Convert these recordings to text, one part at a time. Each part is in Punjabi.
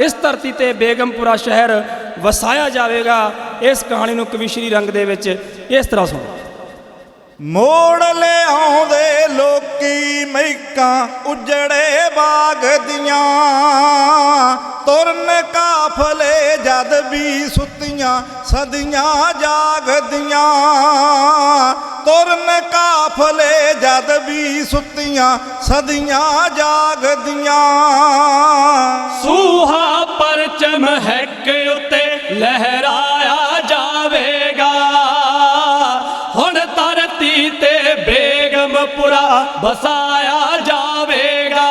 ਇਸ ਧਰਤੀ ਤੇ ਬੇਗਮਪੁਰਾ ਸ਼ਹਿਰ ਵਸਾਇਆ ਜਾਵੇਗਾ। ਇਸ ਕਹਾਣੀ ਨੂੰ ਕਵਿਸ਼ਰੀ ਰੰਗ ਦੇ ਵਿੱਚ ਇਸ ਤਰ੍ਹਾਂ ਸੁਣੋ। ਮੋੜ ਲਿਆਉਂਦੇ ਲੋਕੀ ਮਹਿਕਾਂ ਉਜੜੇ ਬਾਗ ਦੀਆਂ, ਤੁਰਨ ਕਾਫਲੇ ਜਦ ਵੀ ਸੁੱਤੀਆਂ ਸਦੀਆਂ ਜਾਗਦੀਆਂ, ਤੁਰਨ ਕਾਫਲੇ ਜਦ ਵੀ ਸੁੱਤੀਆਂ ਸਦੀਆਂ ਜਾਗਦੀਆਂ। ਪੁਰਾ ਬਸਾਇਆ ਜਾਵੇਗਾ।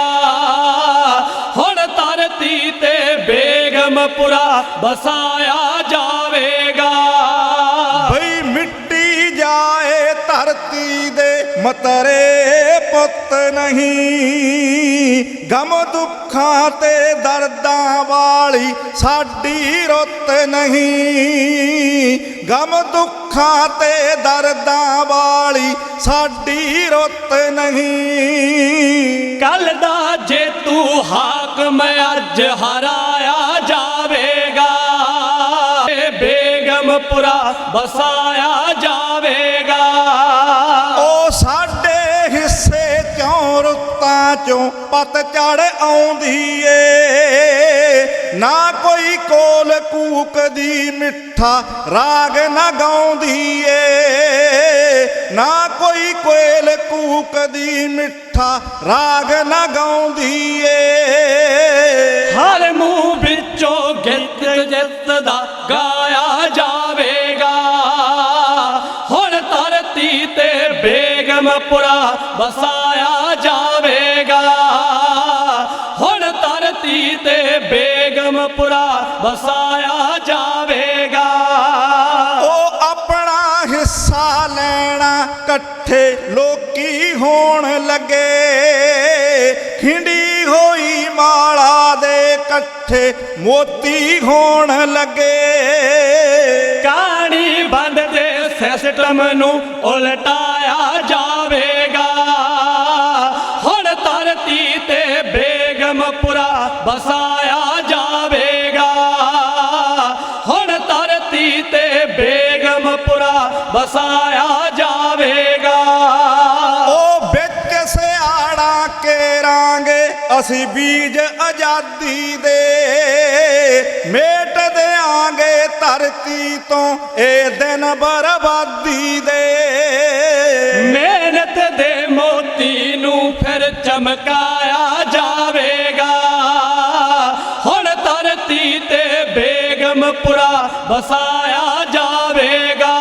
ਹੁਣ ਧਰਤੀ ਤੇ ਬੇਗਮਪੁਰਾ ਬਸਾਇਆ ਜਾਵੇਗਾ। ਬਈ ਮਿੱਟੀ ਜਾਏ ਧਰਤੀ ਦੇ ਮਤਰੇ ਪੁੱਤ ਨਹੀਂ। ਗਮ ਦੁੱਖਾਂ ਤੇ ਦਰਦਾਂ ਵਾਲੀ ਸਾਡੀ ਰੁੱਤ ਨਹੀਂ। ਗਮ ਦੁੱਖਾਂ ਤੇ ਦਰਦਾਂ ਵਾਲੀ ਸਾਡੀ ਰੁੱਤ ਨਹੀਂ। ਕੱਲ ਦਾ ਜੇ ਤੂੰ ਹਾਕਮ ਅੱਜ ਹਰਾਇਆ ਜਾਵੇਗਾ ਬੇਗਮਪੁਰਾ ਬਸਾਇਆ ਜਾਵੇਗਾ। ਰੁੱਤਾਂ ਚੋਂ ਪਤਝੜ ਆਉਂਦੀ ਏ ਨਾ ਕੋਈ ਕੋਲ ਕੂਕਦੀ ਮਿੱਠਾ ਰਾਗ ਨਾ ਗਾਉਂਦੀ ਏ ਨਾ ਕੋਈ ਕੋਇਲ ਕੂਕਦੀ ਮਿੱਠਾ ਰਾਗ ਨਾ ਗਾਉਂਦੀ ਏ ਬੇਗਮਪੁਰਾ ਬਸਾਇਆ ਜਾਵੇਗਾ। ਹੁਣ ਧਰਤੀ ਤੇ ਬੇਗਮਪੁਰਾ ਬਸਾਇਆ ਜਾਵੇਗਾ। ਉਹ ਆਪਣਾ ਹਿੱਸਾ ਲੈਣਾ ਇਕੱਠੇ ਲੋਕੀ ਹੋਣ ਲੱਗੇ। ਖਿੰਡੀ ਹੋਈ ਮਾਲਾ ਦੇ ਇਕੱਠੇ ਮੋਤੀ ਹੋਣ ਲੱਗੇ। ਕਹਾਣੀ ਬੰਦ ਦੇ ਸਿਸਟਮ ਨੂੰ ਉਲਟਾਇਆ ਜਾਵੇਗਾ। ਹੁਣ ਧਰਤੀ ਤੇ ਬੇਗਮਪੁਰਾ ਬਸਾਇਆ ਜਾਵੇਗਾ। ਹੁਣ ਧਰਤੀ ਤੇ ਬੇਗਮਪੁਰਾ ਬਸਾਇਆ ਜਾਵੇਗਾ। ਉਹ ਵਿੱਚ ਸਿਆੜਾ ਕੇਰਾਂਗੇ, ਅਸੀਂ ਬੀਜ ਆਜ਼ਾਦੀ ਦੇ। ਮੇਟ ਦਿਆਂਗੇ ਧਰਤੀ ਤੋਂ, ਇਹ ਦਿਨ ਬਰਬਾਦੀ ਦੇ। ਮਿਹਨਤ ਦੇ ਮੋਤੀ ਨੂੰ ਫਿਰ ਚਮਕਾਇਆ ਜਾਵੇਗਾ। ਹੁਣ ਧਰਤੀ ਤੇ ਬੇਗਮਪੁਰਾ ਬਸਾਇਆ ਜਾਵੇਗਾ।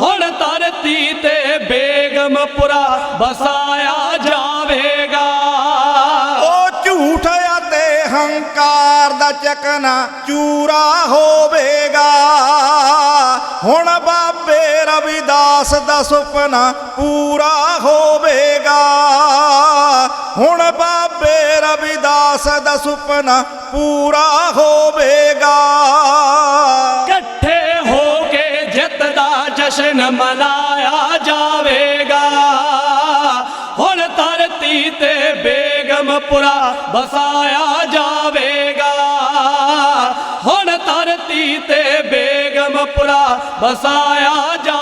ਹੁਣ ਧਰਤੀ ਤੇ ਬੇਗਮਪੁਰਾ ਬਸਾਇਆ ਜਾਵੇਗਾ। ਉਹ ਝੂਠ ਅਤੇ ਹੰਕਾਰ ਦਾ ਚਕਨਾ ਚੂਰਾ ਹੋਵੇਗਾ। ਹੁਣ ਬਾਬੇ ਰਵਿਦਾਸ ਦਾ ਸੁਪਨਾ ਪੂਰਾ ਹੋਵੇਗਾ। ਹੁਣ ਬਾਬੇ ਰਵਿਦਾਸ ਦਾ ਸੁਪਨਾ ਪੂਰਾ ਹੋਵੇਗਾ। ਇਕੱਠੇ ਹੋ ਕੇ ਜਿੱਤ ਦਾ ਜਸ਼ਨ ਮਨਾਇਆ ਜਾਵੇਗਾ। ਹੁਣ ਧਰਤੀ ਤੇ ਬੇਗਮਪੁਰਾ ਬਸਾਇਆ ਜਾਵੇਗਾ। ਹੁਣ ਧਰਤੀ ਤੇ ਬੇਗਮਪੁਰਾ ਬਸਾਇਆ ਜਾ